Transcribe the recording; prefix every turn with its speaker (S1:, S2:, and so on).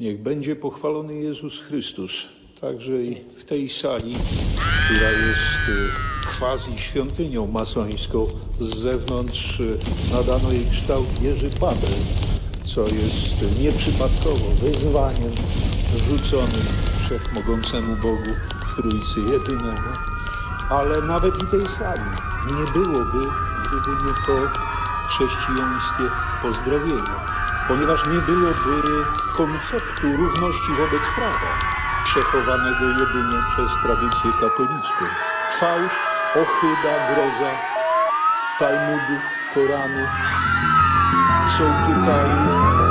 S1: Niech będzie pochwalony Jezus Chrystus. Także i w tej sali, która jest y, quasi świątynią masońską, z zewnątrz y, nadano jej kształt wieży Babel, co jest nieprzypadkowo wyzwaniem rzuconym wszechmogącemu Bogu w Trójcy Jedynego. Ale nawet i tej sali nie byłoby, gdyby nie to chrześcijańskie pozdrowienie, ponieważ nie byłoby konceptu równości wobec prawa, przechowanego jedynie przez tradycję katolicką. Fałsz, ochyda, groza Talmudu, Koranu są tutaj